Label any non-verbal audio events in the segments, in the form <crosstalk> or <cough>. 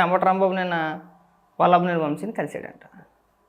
అంబటి రాంబాబు నేను వల్లభనేని వంశీని కలిశాడంట.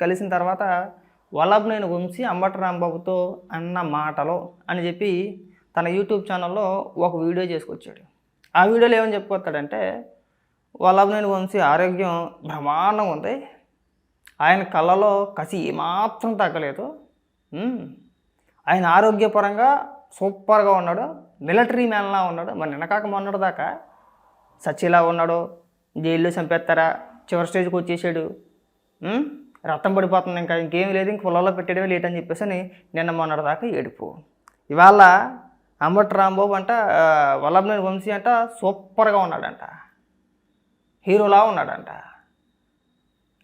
కలిసిన తర్వాత వల్లభనేని వంశీ అంబటి రాంబాబుతో అన్న మాటలో అని చెప్పి తన యూట్యూబ్ ఛానల్లో ఒక వీడియో చేసుకొచ్చాడు. ఆ వీడియోలో ఏమని చెప్పుకొస్తాడంటే వల్లభనేని వంశీ ఆరోగ్యం బ్రహ్మాండంగా ఉంది. ఆయన కళ్ళలో కసి ఏమాత్రం తగ్గలేదు. ఆయన ఆరోగ్యపరంగా సూపర్గా ఉన్నాడు. మిలిటరీ మ్యాన్లా ఉన్నాడు. మరి నిన్నకాక మొన్నటి దాకా సచిలా ఉన్నాడు. జైల్లో చంపేస్తారా? చివరి స్టేజ్కి వచ్చేసాడు. రక్తం పడిపోతుంది ఇంకా ఇంకేం లేదు ఇంక పొలాల్లో పెట్టడమే లేట్ అని చెప్పేసి అని నిన్న మొన్నటి దాకా ఏడుపు. ఇవాళ అంబటి రాంబాబు అంట వల్లభనేని వంశీ అంట సూపర్గా ఉన్నాడంట. హీరోలా ఉన్నాడంట.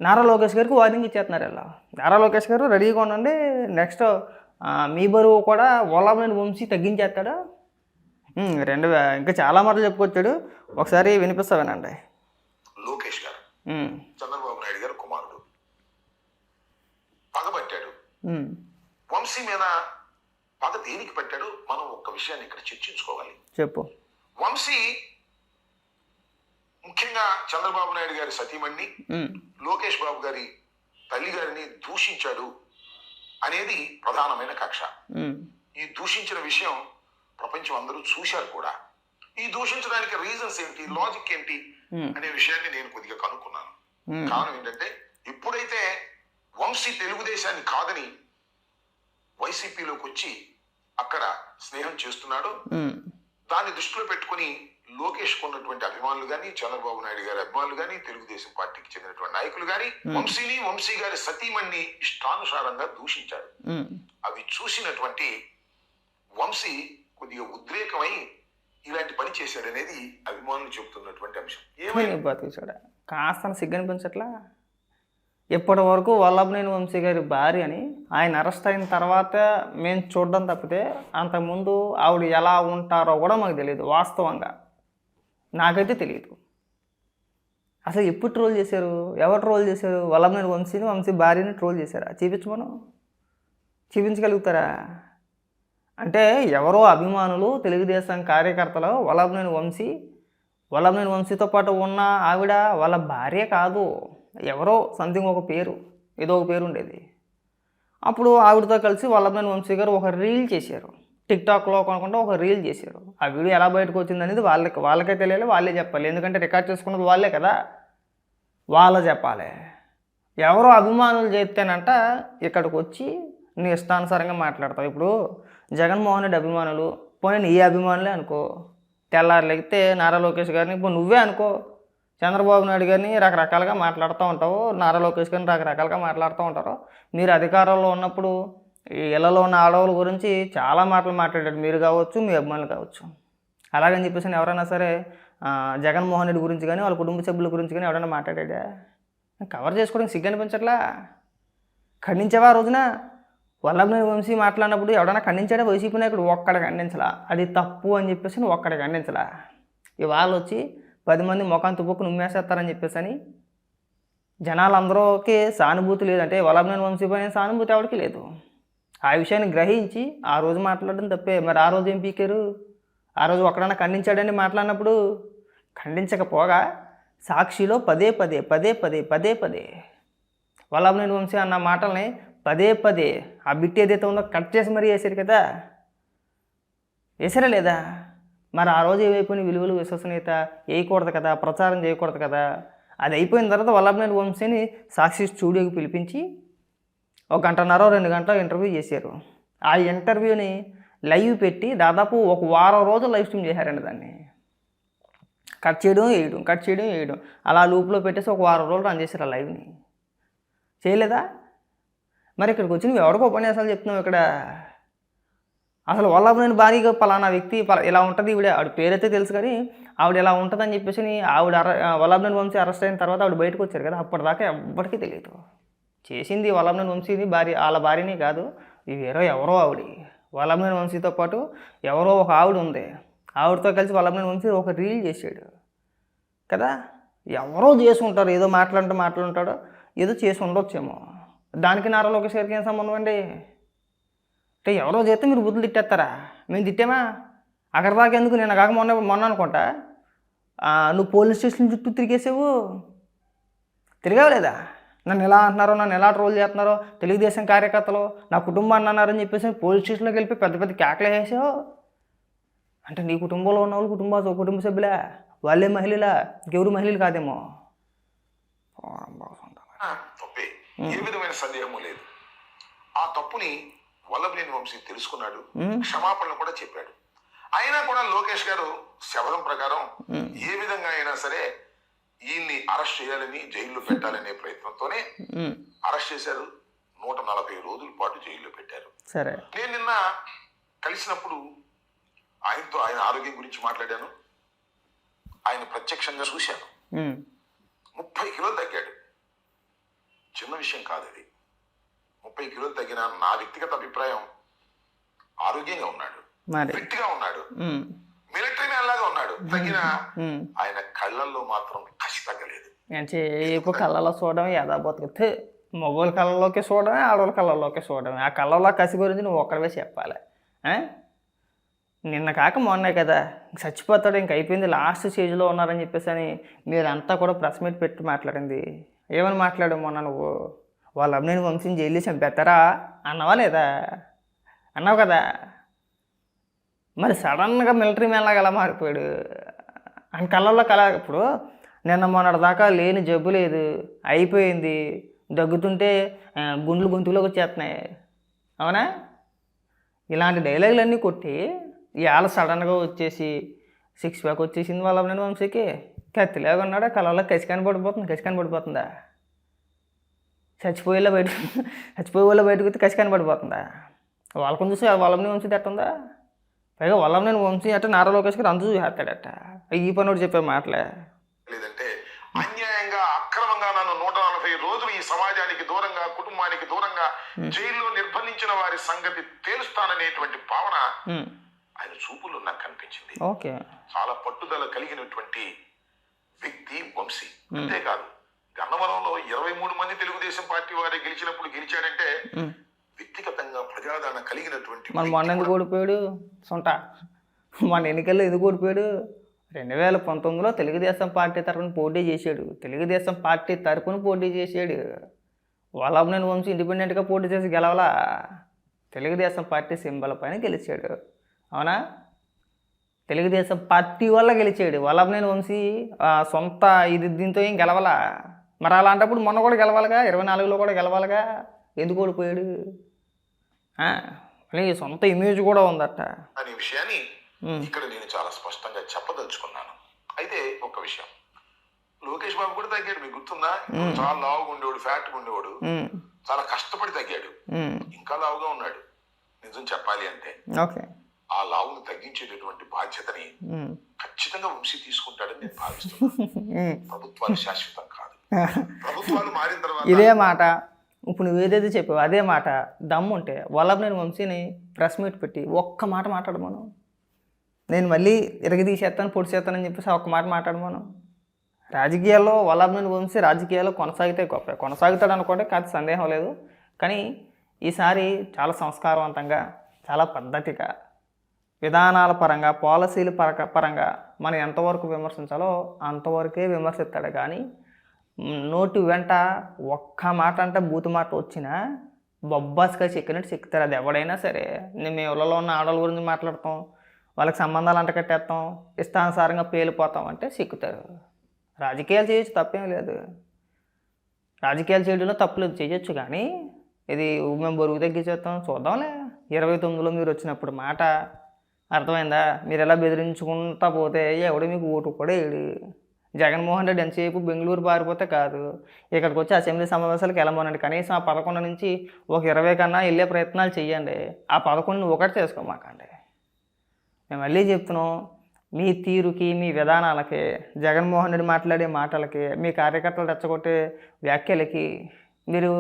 నారా లోకేష్ గారికి వార్నింగ్ ఇచ్చేస్తున్నారు ఇలా నారా లోకేష్ గారు రెడీగా ఉండండి నెక్స్ట్ మీ బరువు కూడా వల్లభనేని వంశీ తగ్గించేస్తాడు. రెండు ఇంకా చాలా మాటలు చెప్పుకొచ్చాడు. ఒకసారి వినిపిస్తా వినండి చంద్రబాబు నాయుడు గారు కుమారుడు. పగబట్టాడు వంశీ మీద పగ దేనికి పెట్టాడు? మనం ఒక్క విషయాన్ని ఇక్కడ చర్చించుకోవాలి. చెప్పు. వంశీ ముఖ్యంగా చంద్రబాబు నాయుడు గారి సతీమణ్ణి లోకేష్ బాబు గారి తల్లి గారిని దూషించాడు అనేది ప్రధానమైన కక్ష. ఈ దూషించిన విషయం ప్రపంచం అందరూ చూశారు కూడా. ఈ దూషించడానికి రీజన్స్ ఏంటి? లాజిక్ ఏంటి? అనే విషయాన్ని నేను కొద్దిగా కనుక్కున్నాను. ఉమ్, కారణం ఏంటంటే ఎప్పుడైతే వంశీ తెలుగుదేశాన్ని కాదని వైసీపీలోకి వచ్చి అక్కడ స్నేహం చేస్తున్నాడో. ఉమ్, దాన్ని దృష్టిలో పెట్టుకుని లోకేష్ ఉన్నటువంటి అభిమానులు కానీ చంద్రబాబు నాయుడు గారి అభిమానులు కానీ తెలుగుదేశం పార్టీకి చెందినటువంటి నాయకులు కానీ వంశీని వంశీ గారి సతీమణ్ణి ఇష్టానుసారంగా దూషించారు. అవి చూసినటువంటి వంశీ కొద్దిగా ఉద్రేకమై ఇలాంటి పని చేశాడనేది అభిమానులు చెబుతున్నటువంటి అంశం. ఏమైనా నీ <laughs> కాస్త సిగ్గనిపించట్లా ఇప్పటి వరకు వల్లభనేని వంశీ గారి భార్య అని ఆయన అరెస్ట్ అయిన తర్వాత మేము చూడడం తప్పితే అంతకుముందు ఆవిడ ఎలా ఉంటారో కూడా మాకు తెలియదు వాస్తవంగా. నాకైతే తెలియదు. అసలు ఎప్పుడు ట్రోల్ చేశారు? ఎవరు ట్రోల్ చేశారు? వల్లభనేని వంశీని వంశీ భార్యని ట్రోల్ చేశారా? చూపించమను. చూపించగలుగుతారా? అంటే ఎవరో అభిమానులు తెలుగుదేశం కార్యకర్తలు వల్లభనేని వంశీ వల్లభనేని వంశీతో పాటు ఉన్న ఆవిడ వాళ్ళ భార్య కాదు. ఎవరో సంథింగ్ ఒక పేరు ఏదో ఒక పేరు ఉండేది. అప్పుడు ఆవిడతో కలిసి వల్లభనేని వంశీ గారు ఒక రీల్ చేశారు. టిక్టాక్లో కొనుక్కుంటే ఒక రీల్ చేశారు. ఆ వీడియో ఎలా బయటకు వచ్చింది అనేది వాళ్ళకి వాళ్ళకే తెలియాలి వాళ్ళే చెప్పాలి. ఎందుకంటే రికార్డ్ చేసుకున్నది వాళ్ళే కదా వాళ్ళ చెప్పాలి. ఎవరో అభిమానులు చేస్తేనంట ఇక్కడికి వచ్చి నీ ఇష్టానుసారంగా మాట్లాడతావు. ఇప్పుడు జగన్మోహన్ రెడ్డి అభిమానులు పోనీ నీ అభిమానులే అనుకో. తెల్లారు నారా లోకేష్ గారిని ఇప్పుడు నువ్వే అనుకో. చంద్రబాబు నాయుడు గారిని రకరకాలుగా మాట్లాడుతూ ఉంటావు నారా లోకేష్ గారిని రకరకాలుగా మాట్లాడుతూ ఉంటారు. మీరు అధికారంలో ఉన్నప్పుడు ఈ ఇళ్ళలో ఉన్న ఆడవాళ్ళ గురించి చాలా మాటలు మాట్లాడారు. మీరు కావచ్చు మీ అభిమానులు కావచ్చు. అలాగని చెప్పేసి ఎవరైనా సరే జగన్మోహన్ రెడ్డి గురించి కానీ వాళ్ళ కుటుంబ సభ్యుల గురించి కానీ ఎవరైనా మాట్లాడా కవర్ చేసుకోవడానికి సిగ్గు అనిపించట్లా? ఖండించావా ఆ రోజున? వల్లభనేని వంశీ మాట్లాడినప్పుడు ఎవడన్నా ఖండించాడే? వైసీపీ నాయకుడు ఒక్కడ ఖండించలా. అది తప్పు అని చెప్పేసి నువ్వు ఒక్కడ ఖండించలా. ఇవాళ వచ్చి పది మంది ముఖం తుప్పుకు నుమ్మేసేస్తారని చెప్పేసి అని జనాలందరికీ సానుభూతి లేదంటే వల్లభనేని వంశీ పైన సానుభూతి ఎవరికి లేదు. ఆ విషయాన్ని గ్రహించి ఆ రోజు మాట్లాడడం తప్పే. మరి ఆ రోజు ఏం పీకారు? ఆ రోజు ఒక్కడన్నా ఖండించాడని మాట్లాడినప్పుడు ఖండించకపోగా సాక్షిలో పదే పదే పదే పదే పదే పదే వల్లభనేని వంశీ అన్న మాటల్ని పదే పదే ఆ బిట్ ఏదైతే ఉందో కట్ చేసి మరీ వేసారు కదా వేసారా లేదా? మరి ఆ రోజు ఏమైపోయిన విలువలు విశ్వసనీయత వేయకూడదు కదా ప్రచారం చేయకూడదు కదా? అది అయిపోయిన తర్వాత వల్లభనేని వంశీని సాక్షి స్టూడియోకి పిలిపించి ఒక గంటన్నర రెండు గంటల ఇంటర్వ్యూ చేశారు. ఆ ఇంటర్వ్యూని లైవ్ పెట్టి దాదాపు ఒక వారం రోజులు లైవ్ స్ట్రీమ్ చేశారండి దాన్ని. కట్ చేయడం వేయడం కట్ చేయడం వేయడం. అలా లూప్లో పెట్టేసి ఒక వారం రోజులు రన్ చేశారు ఆ లైవ్ని. చేయలేదా? మరి ఇక్కడికి వచ్చి నువ్వు ఎవరికో ఉపన్యాసాలు చెప్తున్నావు ఇక్కడ? అసలు వల్లభనేని భారీగా పలానా వ్యక్తి పలా ఇలా ఉంటుంది ఈవిడ. ఆవిడ పేరైతే తెలుసు కానీ ఆవిడ ఇలా ఉంటుందని చెప్పేసి ఆవిడ అర వల్లభనేని వంశీ అరెస్ట్ అయిన తర్వాత ఆవిడ బయటకు వచ్చారు కదా అప్పటిదాకా ఎవ్వరికీ తెలియదు. చేసింది వల్లభనేని వంశీని భార్య వాళ్ళ భార్యని కాదు ఇది వేరే ఎవరో ఆవిడ. వల్లభనేని వంశీతో పాటు ఎవరో ఒక ఆవిడ ఉంది. ఆవిడతో కలిసి వల్లభనేని వంశీ ఒక రీల్ చేశాడు. కదా? ఎవరో చేసి ఉంటారు ఏదో మాట్లాడుతూ మాట్లాడుంటాడో ఏదో చేసి ఉండొచ్చేమో. దానికి నారా లోకేష్ గారికి ఏం సంబంధం అండి? అంటే ఎవరో చేస్తే మీరు బుద్ధులు తిట్టేస్తారా? మేము తిట్టామా? అక్కడ దాకా ఎందుకు నేను కాక మొన్న మొన్న అనుకుంటా? నువ్వు పోలీస్ స్టేషన్ చుట్టూ తిరిగేసావు. తిరిగావు లేదా నన్ను ఎలా అంటున్నారో నన్ను ఎలా ట్రోల్ చేస్తున్నారో తెలుగుదేశం కార్యకర్తలు నా కుటుంబాన్ని అన్నారని చెప్పేసి పోలీస్ స్టేషన్లోకి వెళ్ళి పెద్ద పెద్ద కేకలు వేసావు అంటే నీ కుటుంబంలో ఉన్న వాళ్ళు కుటుంబ కుటుంబ సభ్యులే? వాళ్ళే మహిళలా? ఇంకెవరు మహిళలు కాదేమో పోరం బాగుంటుంది. ఆ, తప్పే ఏ విధమైన సందేహము లేదు. ఆ తప్పుని వల్లభనేని వంశీ తెలుసుకున్నాడు క్షమాపణలు కూడా చెప్పాడు. అయినా కూడా లోకేష్ గారు శబదం ప్రకారం ఏ విధంగా అయినా సరే ఈయన్ని అరెస్ట్ చేయాలని జైల్లో పెట్టాలనే ప్రయత్నంతోనే అరెస్ట్ చేశారు. నూట నలభై రోజుల పాటు జైల్లో పెట్టారు. సరే. నేను నిన్న కలిసినప్పుడు ఆయనతో ఆయన ఆరోగ్యం గురించి మాట్లాడాను. ఆయన ప్రత్యక్షంగా చూశాను. ముప్పై కిలోలు తగ్గాడు. చిన్న విషయం కాదు అది ముప్పై కిలోలు తగ్గిన నా వ్యక్తిగత అభిప్రాయం ఆరోగ్యంగా ఉన్నాడు. ఫిట్గా ఉన్నాడు. మిలిటరీ మ్యాన్ లాగా ఉన్నాడు. తగ్గిన. ఆయన కళ్ళల్లో మాత్రం కసి తగ్గలేదు. చేపు కళ్ళలో చూడడం యథా బతుకుతే మగవాళ్ళ కళ్ళలోకి చూడడమే ఆడవాళ్ళ కళ్ళలోకి చూడడమే. ఆ కళ్ళలో కసి గురించి నువ్వు ఒక్కడవే చెప్పాలి? నిన్న కాక మొన్నే కదా చచ్చిపోతాడు ఇంక అయిపోయింది లాస్ట్ స్టేజ్లో ఉన్నారని చెప్పేసి అని మీరంతా కూడా ప్రెస్ మీట్ పెట్టి మాట్లాడింది. ఏమని మాట్లాడు మొన్న నువ్వు? వాళ్ళ అమ్మని వంశం జైలు చంపేస్తారా? అన్నావా లేదా? అన్నావు కదా? మరి సడన్గా మిలిటరీ మ్యాన్ లాగా అలా మారిపోయాడు? ఆయన కళ్ళల్లో కళ ఇప్పుడు నిన్న మొన్నటి దాకా లేని జబ్బు లేదు. అయిపోయింది. దగ్గుతుంటే గుండ్లు గొంతులోకి వచ్చేస్తున్నాయి. అవునా? ఇలాంటి డైలాగులన్నీ కొట్టి ఇవాళ సడన్గా వచ్చేసి సిక్స్ ప్యాక్ వచ్చేసింది వాళ్ళ నేను వంశీకి. కత్తిలాగా ఉన్నాడా కళ్ళల్లో కసి కనబడిపోతుంది కసి కనబడిపోతుందా చచ్చిపోయేలా బయట చచ్చిపోయే వాళ్ళ బయటకు వస్తే కసి కనబడిపోతుందా వాళ్ళకొని చూసి వాళ్ళని వంశీ తట్టుందా పైగా వాళ్ళని నేను వంశీ అంటే నారా లోకేష్ గారు అందరూ చూసేస్తాడట ఈ పనుడు చెప్పే మాటలే. లేదంటే అన్యాయంగా అక్రమంగా నన్ను నూట నలభై రోజులు ఈ సమాజానికి దూరంగా కుటుంబానికి దూరంగా జైల్లో నిర్బంధించిన వారి సంగతి తేలుస్తాననేటువంటి భావన ఆయన చూపుల్లో నాకు కనిపించింది. ఓకే. చాలా పట్టుదల కలిగినటువంటి వ్యక్తి వంశీ. అంతేకాదు గన్నవరంలో ఇరవై మూడు మంది తెలుగుదేశం పార్టీ వారే గెలిచినప్పుడు గెలిచాడంటే. వ్యక్తిగతంగా ప్రజాదరణ కలిగినటువంటి మన మొన్న ఎందుకు ఓడిపోయాడు? సొంట. మన ఎన్నికల్లో ఎందుకు ఓడిపోయాడు? రెండు వేల పంతొమ్మిదిలో తెలుగుదేశం పార్టీ తరఫున పోటీ చేశాడు. తెలుగుదేశం పార్టీ తరఫున పోటీ చేశాడు. వల్లభనేని వంశీ ఇండిపెండెంట్గా పోటీ చేసి గెలవలా? తెలుగుదేశం పార్టీ సింబల్ పైన గెలిచాడు. అవునా? తెలుగుదేశం పార్టీ వల్ల గెలిచాడు. వల్లభనేని వంశీ సొంత ఇది దీంతో ఏం గెలవలా? మరి అలాంటప్పుడు మొన్న కూడా గెలవాలిగా ఇరవై నాలుగులో కూడా గెలవాలిగా. ఎందుకు ఓడిపోయాడు? మళ్ళీ సొంత ఇమేజ్ కూడా ఉందట. అనే విషయాన్ని ఇక్కడ నేను చాలా స్పష్టంగా చెప్పదలుచుకున్నాను. అయితే ఒక విషయం. లోకేష్ బాబు కూడా తగ్గాడు మీకు గుర్తుందా? చాలా లావుగా ఉండేవాడు ఫ్యాట్ ఉండేవాడు. చాలా కష్టపడి తగ్గాడు. ఇంకా లావుగా ఉన్నాడు. నిజం చెప్పాలి అంటే ఓకే. ఆ లావును తగ్గించేటటువంటి బాధ్యతని ఖచ్చితంగా వంశీ తీసుకుంటాడని నేను భావిస్తున్నాను. <laughs> ప్రభుత్వాలు శాశ్వతం కాదు. <laughs> ప్రభుత్వాలు మారిన తర్వాత ఇదే మాట. ఇప్పుడు నువ్వు ఏదైతే చెప్పావు అదే మాట. దమ్ము ఉంటే వల్లభనేని వంశీని ప్రెస్ మీట్ పెట్టి ఒక్క మాట మాట్లాడమను నేను మళ్ళీ ఇరగదీసేస్తాను పొడి చేస్తానని చెప్పేసి ఒక్క మాట మాట్లాడమను రాజకీయాల్లో వల్లభనేని వంశీ రాజకీయాల్లో కొనసాగితే గొప్ప. కొనసాగుతాడు అనుకోండి కాదు సందేహం లేదు. కానీ ఈసారి చాలా సంస్కారవంతంగా చాలా పద్ధతిగా విధానాల పరంగా పాలసీల పరక పరంగా మనం ఎంతవరకు విమర్శించాలో అంతవరకే విమర్శిస్తాడు. కానీ నోటి వెంట ఒక్క మాట అంటే బూతు మాట వచ్చినా బొబ్బాస్గా చెక్కినట్టు చెక్కుతారు. అది ఎవడైనా సరే. నేను మేము ఊళ్ళలో ఉన్న ఆడవాళ్ళ గురించి మాట్లాడతాం. వాళ్ళకి సంబంధాలు అంటకట్టేస్తాం ఇష్టానుసారంగా పేలిపోతాం అంటే సిక్కుతారు రాజకీయాలు చేయొచ్చు తప్పేం లేదు. రాజకీయాలు చేయడంలో తప్పులేదు చేయొచ్చు కానీ ఇది మేము బరువు తగ్గించేస్తాం. చూద్దాంలే. ఇరవై తొమ్మిదిలో మీరు వచ్చినప్పుడు మాట అర్థమైందా? మీరు ఎలా బెదిరించుకుంటా పోతే ఎవడు మీకు ఓటు కూడా వేయడు. జగన్మోహన్ రెడ్డి ఎంతసేపు బెంగళూరు పారిపోతే కాదు. ఇక్కడికి వచ్చి అసెంబ్లీ సమావేశాలకు వెళ్ళమనండి కనీసం ఆ పదకొండు నుంచి ఒక ఇరవై కన్నా వెళ్ళే ప్రయత్నాలు చేయండి ఆ పదకొండుని ఒకటి చేసుకోమాకండి మేము మళ్ళీ చెప్తున్నాం మీ తీరుకి మీ విధానాలకి జగన్మోహన్ రెడ్డి మాట్లాడే మాటలకి మీ కార్యకర్తలు రెచ్చగొట్టే వ్యాఖ్యలకి మీరు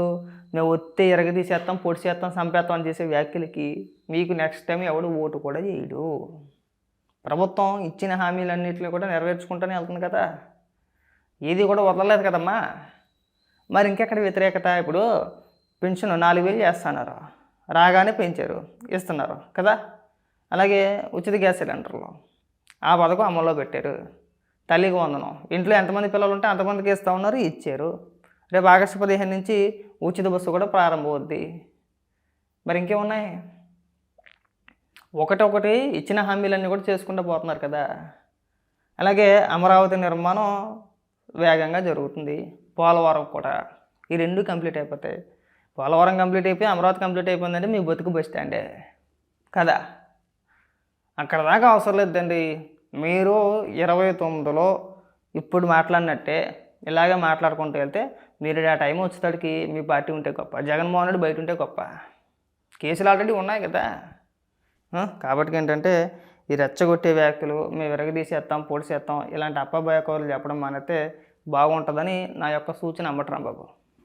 మేము ఒత్తే ఎరగదీసేస్తాం పొడి చేస్తాం చంపేస్తాం అని చేసే వ్యాఖ్యలకి మీకు నెక్స్ట్ టైం ఎవడు ఓటు కూడా చేయడు. ప్రభుత్వం ఇచ్చిన హామీలన్నింటినీ కూడా నెరవేర్చుకుంటూనే వెళ్తుంది కదా. ఏది కూడా వదలలేదు కదమ్మా. మరి ఇంకెక్కడ వ్యతిరేకత? ఇప్పుడు పెన్షన్ నాలుగు వేలు చేస్తున్నారు. రాగానే పెంచారు ఇస్తున్నారు కదా. అలాగే ఉచిత గ్యాస్ సిలిండర్లు ఆ పథకం అమల్లో పెట్టారు. తల్లికి వందనం. ఇంట్లో ఎంతమంది పిల్లలు ఉంటే అంతమందికి ఇస్తూ ఉన్నారు ఇచ్చారు. రేపు ఆగస్టు పదిహేను నుంచి ఉచిత బస్సు కూడా ప్రారంభమవుద్ది. మరి ఇంకేమున్నాయి? ఒకటొకటి ఇచ్చిన హామీలన్నీ కూడా చేసుకుంటూ పోతున్నారు కదా. అలాగే అమరావతి నిర్మాణం వేగంగా జరుగుతుంది. పోలవరం కూడా. ఈ రెండు కంప్లీట్ అయిపోతాయి. పోలవరం కంప్లీట్ అయిపోయి అమరావతి కంప్లీట్ అయిపోయిందంటే మీ బతుకు బస్ స్టాండే. కదా? అక్కడ దాకా అవసరం లేదండి. మీరు ఇరవై తొమ్మిదిలో ఇప్పుడు మాట్లాడినట్టే ఇలాగే మాట్లాడుకుంటూ వెళ్తే మీరు ఆ టైం వచ్చేసరికి మీ పార్టీ ఉంటే గొప్ప. జగన్మోహన్ రెడ్డి బయట ఉంటే గొప్ప. కేసులు ఆల్రెడీ ఉన్నాయి కదా. కాబట్టి ఏంటంటే ఈ రెచ్చగొట్టే వ్యాఖ్యలు మేము విరగదీసేస్తాం పొడిసేస్తాం ఇలాంటి అప్పభయకవులు చెప్పడం మానేస్తే బాగుంటుందని నా యొక్క సూచన అమ్మటరాం బాబు.